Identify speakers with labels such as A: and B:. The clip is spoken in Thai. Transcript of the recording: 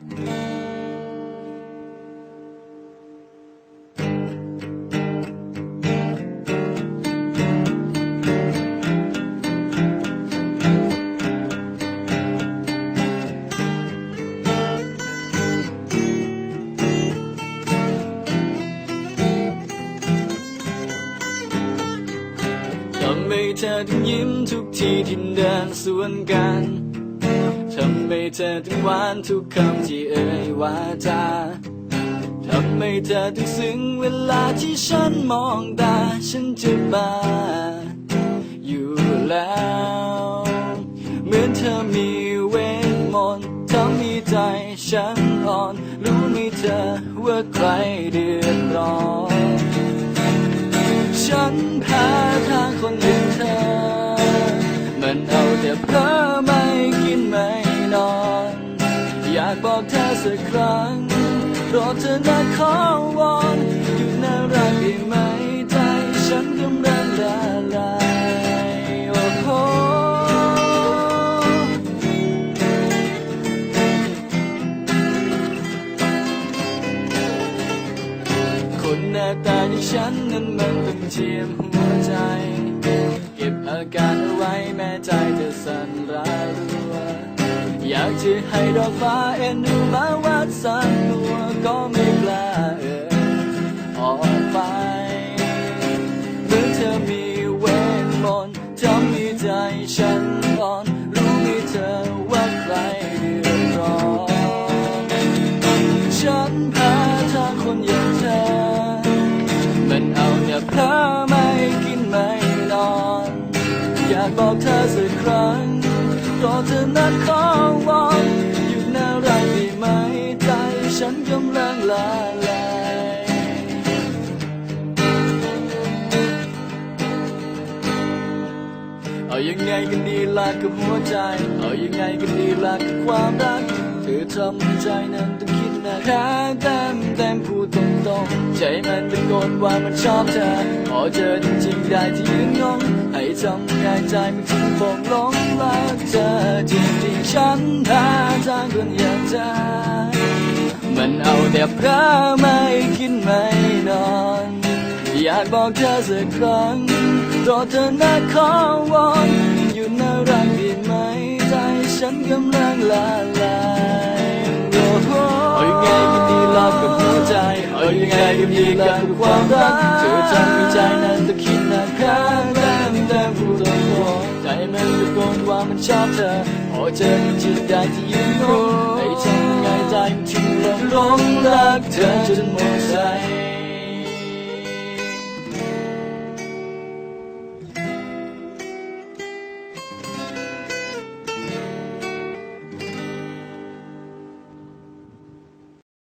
A: ทำให้เธอถึงยิ้มทุกทีที่เดินสวนกันำให้เธอถึงหวานทุกคำที่เอ่ยวาจาทำให้เธอถึงซึ้งเวลาที่ฉันมองตาฉันจะมาอยู่แล้ว เหมือนเธอมีเวทมนต์ทำให้ใจฉันอ่อน รู้ไหมเธอว่าใครเดือดร้อน ฉันแพ้ทางคนอย่งเธอมัน อเธอสักครั้งโปรดเธอนะขอวอนหยุดน่ารักได้ไหมใจฉันกำลังละลายโอ้โหคนหน้าตาอย่างฉันนั้นมันต้องเจียมหัวใจ เก็บอาการเอาไว้แม้ใจจะสั่นระรัวอยากจะให้ดอกฟ้าเอ็นดูมาวัดสันตัวก็ไม่กล้าเอ่ยออกไปเมื่อเธอมีเวทมนต์ทำให้ใจฉันอ่อนรู้ไหมเธอว่าใครเดือดร้อนฉันแพ้ทางคนอย่างเธอ มันเอาแต่เพลอไม่กินไม่นอน อยากบอกเธอสักครั้งรอเธอนั้นขอ เอายังไงกันดีล่ะกับหัวใจ เอายังไงกันดีล่ะกับความรัก เธอทำให้ใจนั้นต้องคิดนะแค่เต็มเต็มพูดตรงๆ ใจมันตะโกนว่ามันชอบเธอ พอเจอจริงๆได้ที่ยืนงง ให้ทำไงใจมันถึงฟองหลงรักเธอจริงๆฉันแพ้ทางคนอย่างเธอ เอาแต่พราไม่กินไม่นอน อยากบอกเธอสักครั้งรดเธอนะขอวอนอยู่น่ารักด้ไหมใจฉันกำลังละลายโอ้โหเอายังไงกันดีล่ะกับหัวใจเอายังไงกันดีล่ะกับความรักเธอทำให้ใจนั้นต้องคิดนานแค่แต้มแต้มพูดตรงใจมันตะโกนว่ามันชอบเธอพอเจอจริงๆได้ที่ยืนง รักเธอจนหมดใจ